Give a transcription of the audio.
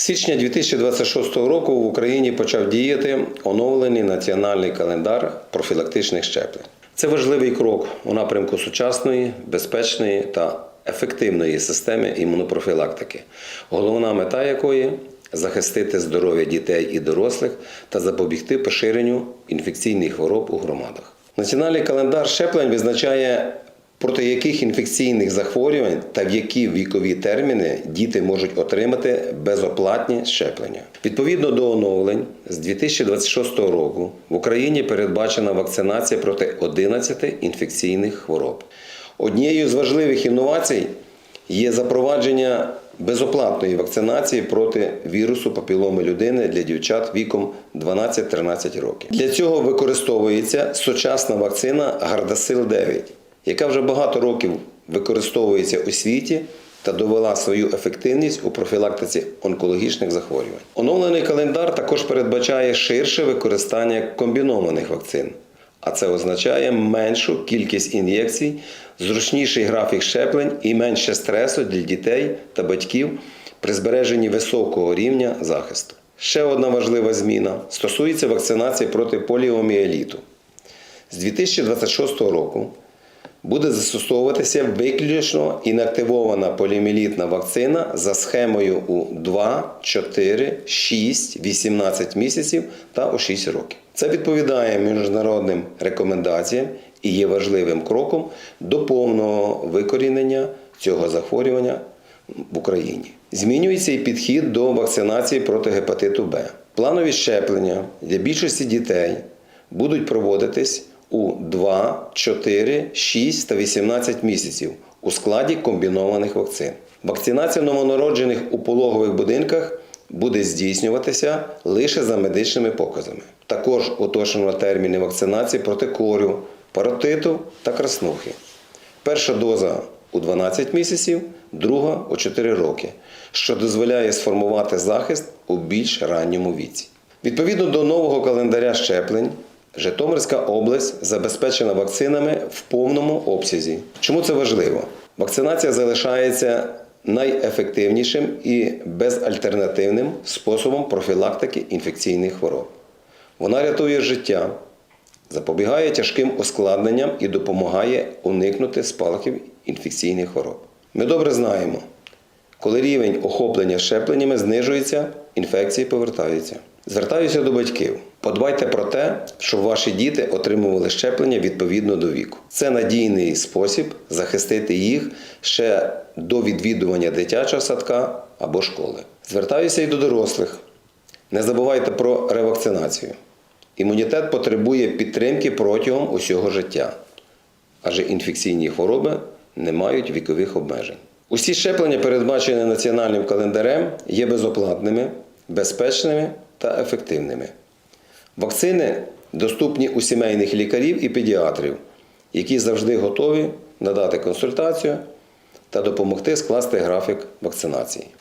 З січня 2026 року в Україні почав діяти оновлений національний календар профілактичних щеплень. Це важливий крок у напрямку сучасної, безпечної та ефективної системи імунопрофілактики, головна мета якої захистити здоров'я дітей і дорослих та запобігти поширенню інфекційних хвороб у громадах. Національний календар щеплень визначає проти яких інфекційних захворювань та в які вікові терміни діти можуть отримати безоплатні щеплення. Відповідно до оновлень, з 2026 року в Україні передбачена вакцинація проти 11 інфекційних хвороб. Однією з важливих інновацій є запровадження безоплатної вакцинації проти вірусу папіломи людини для дівчат віком 12-13 років. Для цього використовується сучасна вакцина Гардасил 9, яка вже багато років використовується у світі та довела свою ефективність у профілактиці онкологічних захворювань. Оновлений календар також передбачає ширше використання комбінованих вакцин. А це означає меншу кількість ін'єкцій, зручніший графік щеплень і менше стресу для дітей та батьків при збереженні високого рівня захисту. Ще одна важлива зміна стосується вакцинації проти поліоміеліту. З 2026 року буде застосовуватися виключно інактивована поліоміелітна вакцина за схемою у 2, 4, 6, 18 місяців та у 6 років. Це відповідає міжнародним рекомендаціям і є важливим кроком до повного викорінення цього захворювання в Україні. Змінюється і підхід до вакцинації проти гепатиту Б. Планові щеплення для більшості дітей будуть проводитись у 2, 4, 6 та 18 місяців у складі комбінованих вакцин. Вакцинація новонароджених у пологових будинках буде здійснюватися лише за медичними показами. Також уточнено терміни вакцинації проти корю, паротиту та краснухи. Перша доза у 12 місяців, друга у 4 роки, що дозволяє сформувати захист у більш ранньому віці. Відповідно до нового календаря щеплень, Житомирська область забезпечена вакцинами в повному обсязі. Чому це важливо? Вакцинація залишається найефективнішим і безальтернативним способом профілактики інфекційних хвороб. Вона рятує життя, запобігає тяжким ускладненням і допомагає уникнути спалахів інфекційних хвороб. Ми добре знаємо, коли рівень охоплення щепленнями знижується, інфекції повертаються. Звертаюся до батьків. Подбайте про те, щоб ваші діти отримували щеплення відповідно до віку. Це надійний спосіб захистити їх ще до відвідування дитячого садка або школи. Звертаюся і до дорослих. Не забувайте про ревакцинацію. Імунітет потребує підтримки протягом усього життя, адже інфекційні хвороби не мають вікових обмежень. Усі щеплення, передбачені національним календарем, є безоплатними, безпечними та ефективними. Вакцини доступні у сімейних лікарів і педіатрів, які завжди готові надати консультацію та допомогти скласти графік вакцинації.